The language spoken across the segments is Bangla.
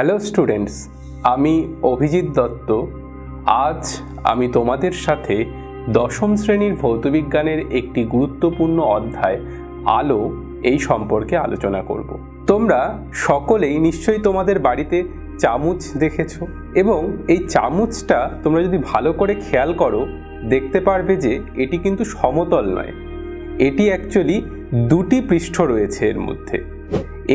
হ্যালো স্টুডেন্টস, আমি অভিজিৎ দত্ত। আজ আমি তোমাদের সাথে দশম শ্রেণির ভৌতবিজ্ঞানের একটি গুরুত্বপূর্ণ অধ্যায়, আলো, এই সম্পর্কে আলোচনা করব। তোমরা সকলেই নিশ্চয়ই তোমাদের বাড়িতে চামচ দেখেছ এবং এই চামচটা তোমরা যদি ভালো করে খেয়াল করো, দেখতে পারবে যে এটি কিন্তু সমতল নয়। এটি অ্যাকচুয়ালি দুটি পৃষ্ঠ রয়েছে এর মধ্যে।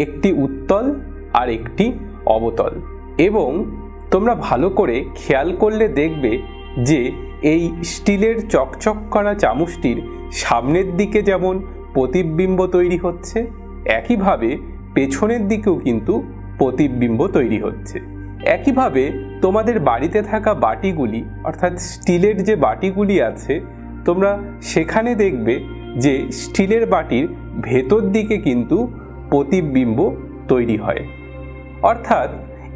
একটি উত্তল আর একটি অবতল। এবং তোমরা ভালো করে খেয়াল করলে দেখবে যে এই স্টিলের চকচক করা চামচটির সামনের দিকে যেমন প্রতিবিম্ব তৈরি হচ্ছে, একইভাবে পেছনের দিকেও কিন্তু প্রতিবিম্ব তৈরি হচ্ছে। একইভাবে তোমাদের বাড়িতে থাকা বাটিগুলি, অর্থাৎ স্টিলের যে বাটিগুলি আছে, তোমরা সেখানে দেখবে যে স্টিলের বাটির ভেতর দিকে কিন্তু প্রতিবিম্ব তৈরি হয়। অর্থাৎ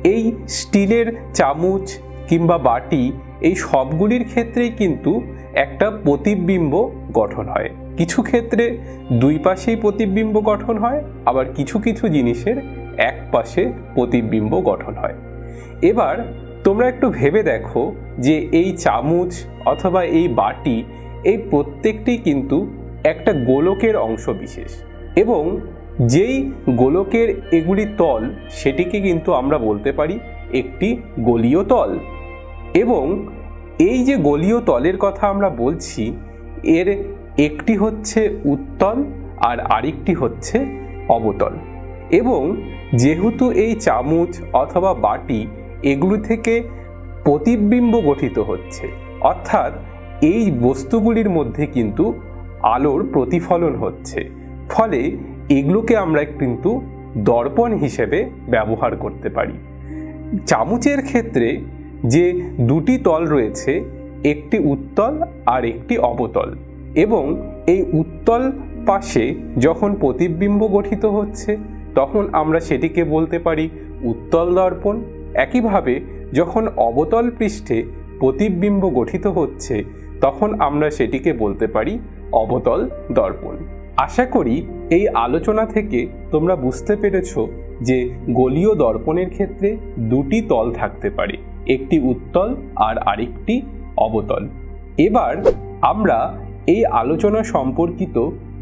এই স্টিলের চামচ কিংবা বাটি এই সবগুলির ক্ষেত্রেই কিন্তু একটা প্রতিবিম্ব গঠন হয়। কিছু ক্ষেত্রে দুই পাশেই প্রতিবিম্ব গঠন হয়, আবার কিছু কিছু জিনিসের এক পাশে প্রতিবিম্ব গঠন হয়। এবার তোমরা একটু ভেবে দেখো যে এই চামচ অথবা এই বাটি এই প্রত্যেকটি কিন্তু একটা গোলকের অংশ বিশেষ এবং যেই গোলকের এগুলি তল, সেটিকে কিন্তু আমরা বলতে পারি একটি গলীয় তল। এবং এই যে গলীয় তলের কথা আমরা বলছি, এর একটি হচ্ছে উত্তল আর আরেকটি হচ্ছে অবতল। এবং যেহেতু এই চামচ অথবা বাটি এগুলো থেকে প্রতিবিম্ব গঠিত হচ্ছে, অর্থাৎ এই বস্তুগুলির মধ্যে কিন্তু আলোর প্রতিফলন হচ্ছে। ফলে এগুলোকে আমরা কিন্তু দর্পণ হিসেবে ব্যবহার করতে পারি। চামচের ক্ষেত্রে যে দুটি তল রয়েছে, একটি উত্তল আর একটি অবতল। এবং এই উত্তল পাশে যখন প্রতিবিম্ব গঠিত হচ্ছে, তখন আমরা সেটিকে বলতে পারি উত্তল দর্পণ। একইভাবে যখন অবতল পৃষ্ঠে প্রতিবিম্ব গঠিত হচ্ছে, তখন আমরা সেটিকে বলতে পারি অবতল দর্পণ। আশা করি এই আলোচনা থেকে তোমরা বুঝতে পেরেছ যে গলীয় দর্পণের ক্ষেত্রে দুটি তল থাকতে পারে, একটি উত্তল আর আরেকটি অবতল। এবার আমরা এই আলোচনা সম্পর্কিত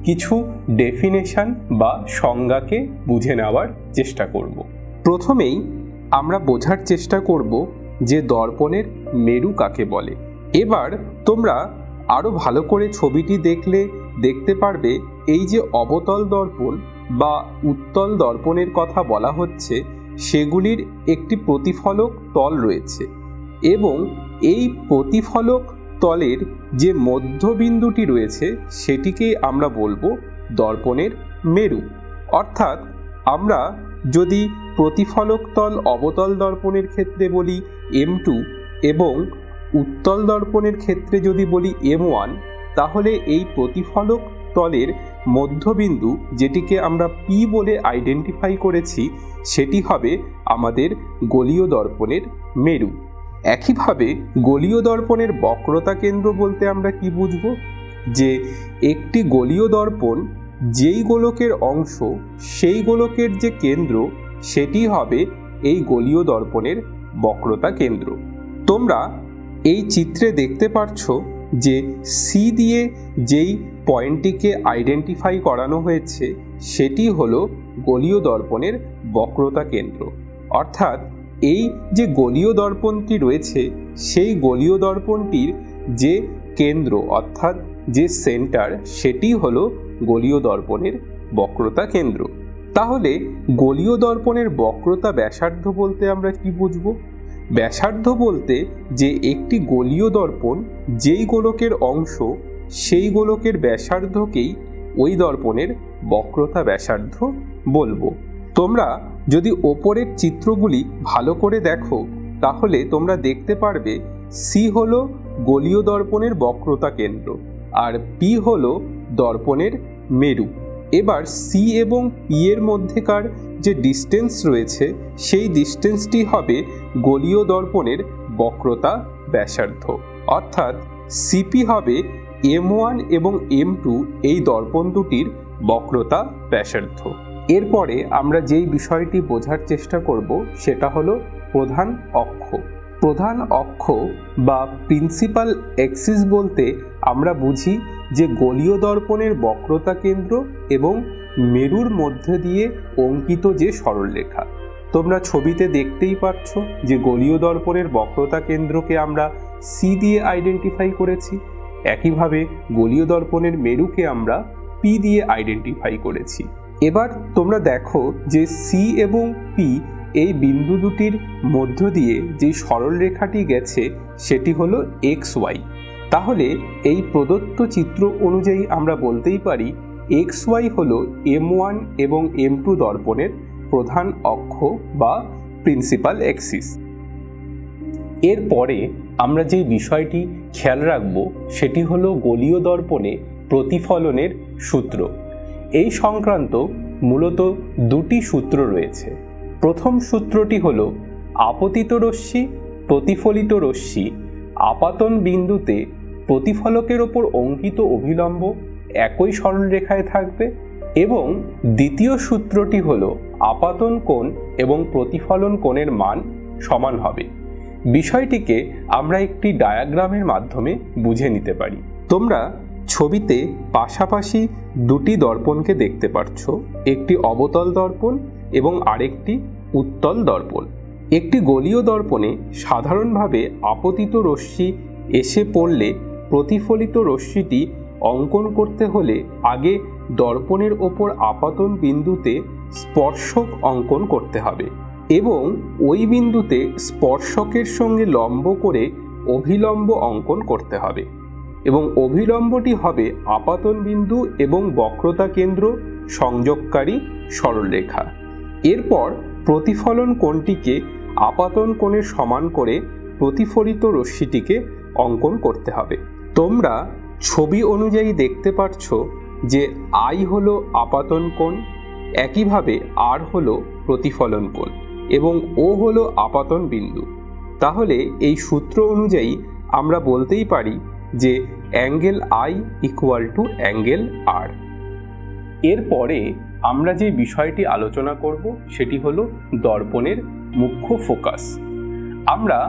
কিছু ডেফিনেশন বা সংজ্ঞাকে বুঝে নেওয়ার চেষ্টা করব। প্রথমেই আমরা বোঝার চেষ্টা করব যে দর্পণের মেরু কাকে বলে। এবার তোমরা আরও ভালো করে ছবিটি দেখলে দেখতে পারবে এই যে অবতল দর্পণ বা উত্তল দর্পণের কথা বলা হচ্ছে, সেগুলির একটি প্রতিফলক তল রয়েছে এবং এই প্রতিফলক তলের যে মধ্যবিন্দুটি রয়েছে, সেটিকেই আমরা বলব দর্পণের মেরু। অর্থাৎ আমরা যদি প্রতিফলক তল অবতল দর্পণের ক্ষেত্রে বলি এম টু এবং উত্তল দর্পণের ক্ষেত্রে যদি বলি এম ওয়ান, তাহলে এই প্রতিফলক তলের মধ্যবিন্দু যেটিকে আমরা পি বলে আইডেন্টিফাই করেছি, সেটি হবে আমাদের গলীয় দর্পণের মেরু। একইভাবে গলীয় দর্পণের বক্রতা কেন্দ্র বলতে আমরা কি বুঝব? যে একটি গলীয় দর্পণ যেই গোলকের অংশ, সেই গোলকের যে কেন্দ্র, সেটি হবে এই গলীয় দর্পণের বক্রতা কেন্দ্র। তোমরা এই চিত্রে দেখতে পাচ্ছ যে সি দিয়ে যেই পয়েন্টটিকে আইডেন্টিফাই করানো হয়েছে, সেটি হলো গলীয় দর্পণের বক্রতা কেন্দ্র। অর্থাৎ এই যে গলীয় দর্পণটি রয়েছে, সেই গলীয় দর্পণটির যে কেন্দ্র, অর্থাৎ যে সেন্টার সেটি হলো গলীয় দর্পণের বক্রতা কেন্দ্র। তাহলে গলীয় দর্পণের বক্রতা ব্যাসার্ধ বলতে আমরা কি বুঝব? ব্যাসার্ধ বলতে যে একটি গোলীয় দর্পণ, যেই গোলকের অংশ, সেই গোলকের ব্যাসার্ধকেই ওই দর্পণের বক্রতা ব্যাসার্ধ বলব। তোমরা যদি ওপরের চিত্রগুলি ভালো করে দেখো, তাহলে তোমরা দেখতে পারবে সি হল গলীয় দর্পণের বক্রতা কেন্দ্র আর পি হল দর্পণের মেরু। এবার সি এবং পি এর মধ্যেকার যে ডিস্টেন্স রয়েছে, সেই ডিস্টেন্সটি হবে গোলীয় দর্পণের বক্রতা ব্যাসার্ধ। অর্থাৎ সিপি হবে এম ওয়ান এবং এম টু এই দর্পণ দুটির বক্রতা ব্যাসার্ধ। এরপরে আমরা যেই বিষয়টি বোঝার চেষ্টা করব, সেটা হলো প্রধান অক্ষ। প্রধান অক্ষ বা প্রিন্সিপাল এক্সিস বলতে আমরা বুঝি যে গলীয় দর্পণের বক্রতা কেন্দ্র এবং মেরুর মধ্যে দিয়ে অঙ্কিত যে সরলরেখা। তোমরা ছবিতে দেখতেই পাচ্ছ যে গলীয় দর্পণের বক্রতা কেন্দ্রকে আমরা সি দিয়ে আইডেন্টিফাই করেছি। একইভাবে গলীয় দর্পণের মেরুকে আমরা পি দিয়ে আইডেন্টিফাই করেছি। এবার তোমরা দেখো যে সি এবং পি এই বিন্দু দুটির মধ্য দিয়ে যে সরল রেখাটি গেছে, সেটি হলো এক্স ওয়াই তাহলে এই প্রদত্ত চিত্র অনুযায়ী আমরা বলতেই পারি এক্স ওয়াই হল এম ওয়ান এবং এম টু দর্পণের প্রধান অক্ষ বা প্রিন্সিপাল অ্যাক্সিস। এরপরে আমরা যে বিষয়টি খেয়াল রাখব সেটি হলো গলীয় দর্পণে প্রতিফলনের সূত্র। এই সংক্রান্ত মূলত দুটি সূত্র রয়েছে। প্রথম সূত্রটি হল আপতিত রশ্মি, প্রতিফলিত রশ্মি, আপাতন বিন্দুতে প্রতিফলকের ওপর অঙ্কিত অভিলম্ব একই সরলরেখায় থাকবে এবং দ্বিতীয় সূত্রটি হল আপাতন কোণ এবং প্রতিফলন কোণের মান সমান হবে। বিষয়টিকে আমরা একটি ডায়াগ্রামের মাধ্যমে বুঝে নিতে পারি। তোমরা ছবিতে পাশাপাশি দুটি দর্পণকে দেখতে পাচ্ছ একটি অবতল দর্পণ এবং আরেকটি উত্তল দর্পণ। একটি গলীয় দর্পণে সাধারণভাবে আপতিত রশ্মি এসে পড়লে প্রতিফলিত রশ্মিটি অঙ্কন করতে হলে আগে দর্পণের ওপর আপাতন বিন্দুতে স্পর্শক অঙ্কন করতে হবে এবং ওই বিন্দুতে স্পর্শকের সঙ্গে লম্ব করে অভিলম্ব অঙ্কন করতে হবে এবং অভিলম্বটি হবে আপাতন বিন্দু এবং বক্রতা কেন্দ্র, সংযোগকারী সরলরেখা। এরপর প্রতিফলন কোণটিকে আপাতন কোণের সমান করে প্রতিফলিত রশ্মিটিকে অঙ্কন করতে হবে। তোমরা ছবি অনুযায়ী দেখতে পাচ্ছ যে আই হলো আপাতন কোণ, একইভাবে আর হলো প্রতিফলন কোণ এবং ও হলো আপাতন বিন্দু। তাহলে এই সূত্র অনুযায়ী আমরা বলতেই পারি যে angle I equal to angle R. এরপরে আমরা যে বিষয়টি আলোচনা করব সেটি হলো দর্পণের মুখ্য ফোকাস। আমরা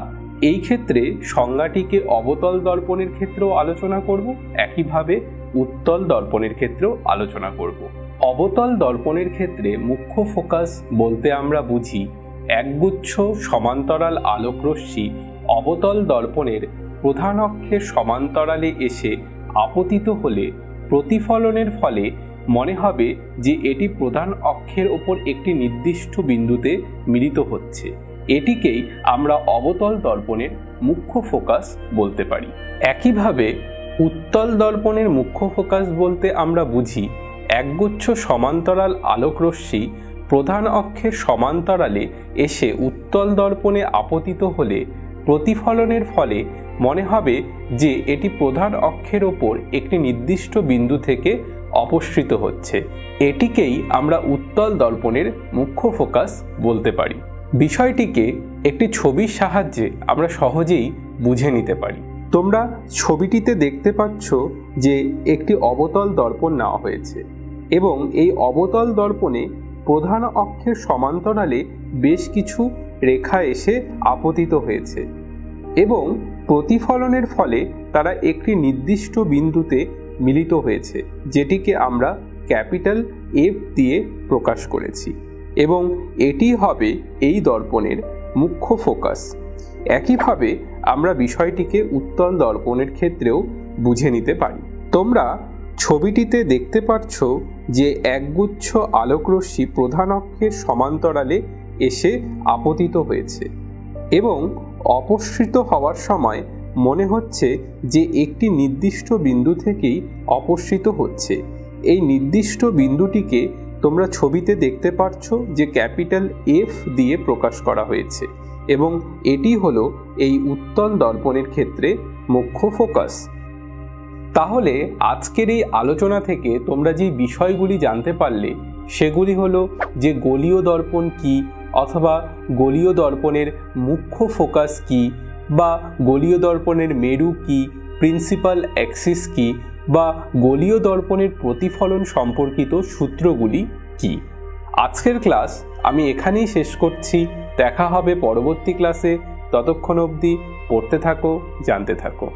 এই ক্ষেত্রে সংজ্ঞাটিকে অবতল দর্পণের ক্ষেত্রেও আলোচনা করব, একইভাবে উত্তল দর্পণের ক্ষেত্রেও আলোচনা করব। অবতল দর্পণের ক্ষেত্রে মুখ্য ফোকাস বলতে আমরা বুঝি একগুচ্ছ সমান্তরাল আলোকরশ্মি অবতল দর্পণের প্রধান অক্ষের সমান্তরালে এসে আপতিত হলে প্রতিফলনের ফলে মনে হবে যে এটি প্রধান অক্ষের ওপর একটি নির্দিষ্ট বিন্দুতে মিলিত হচ্ছে। এটিকেই আমরা অবতল দর্পণের মুখ্য ফোকাস বলতে পারি। একইভাবে উত্তল দর্পণের মুখ্য ফোকাস বলতে আমরা বুঝি একগুচ্ছ সমান্তরাল আলোকরশ্মি প্রধান অক্ষের সমান্তরালে এসে উত্তল দর্পণে আপতিত হলে প্রতিফলনের ফলে মনে হবে যে এটি প্রধান অক্ষের ওপর একটি নির্দিষ্ট বিন্দু থেকে অপসৃত হচ্ছে। এটিকেই আমরা উত্তল দর্পণের মুখ্য ফোকাস বলতে পারি। বিষয়টিকে একটি ছবির সাহায্যে আমরা সহজেই বুঝে নিতে পারি। তোমরা ছবিটিতে দেখতে পাচ্ছ যে একটি অবতল দর্পণ নেওয়া হয়েছে এবং এই অবতল দর্পণে প্রধান অক্ষের সমান্তরালে বেশ কিছু রেখা এসে আপতিত হয়েছে এবং প্রতিফলনের ফলে তারা একটি নির্দিষ্ট বিন্দুতে মিলিত হয়েছে, যেটিকে আমরা ক্যাপিটাল এফ দিয়ে প্রকাশ করেছি। এবং এটি হবে এই দর্পণের মুখ্য ফোকাস। একইভাবে আমরা বিষয়টিকে উত্তল দর্পণের ক্ষেত্রেও বুঝে নিতে পারি। তোমরা ছবিটিতে দেখতে পাচ্ছ যে একগুচ্ছ আলোকরশ্মি প্রধান অক্ষের সমান্তরালে এসে আপতিত হয়েছে এবং অপসৃত হওয়ার সময় মনে হচ্ছে যে একটি নির্দিষ্ট বিন্দু থেকেই অপসৃত হচ্ছে। এই নির্দিষ্ট বিন্দুটিকে তোমরা ছবিতে দেখতে পাচ্ছ যে ক্যাপিটাল এফ দিয়ে প্রকাশ করা হয়েছে এবং এটি হলো এই উত্তল দর্পণের ক্ষেত্রে মুখ্য ফোকাস। তাহলে আজকের এই আলোচনা থেকে তোমরা যে বিষয়গুলি জানতে পারলে, সেগুলি হলো যে গলীয় দর্পণ কি অথবা গলীয় দর্পণের মুখ্য ফোকাস কি বা গলীয় দর্পণের মেরু কি, প্রিন্সিপাল অ্যাক্সিস কি বা গোলীয় দর্পণের প্রতিফলন সম্পর্কিত সূত্রগুলি কি? আজকের ক্লাস আমি এখানেই শেষ করছি। দেখা হবে পরবর্তী ক্লাসে। ততক্ষণ অবধি পড়তে থাকো, জানতে থাকো।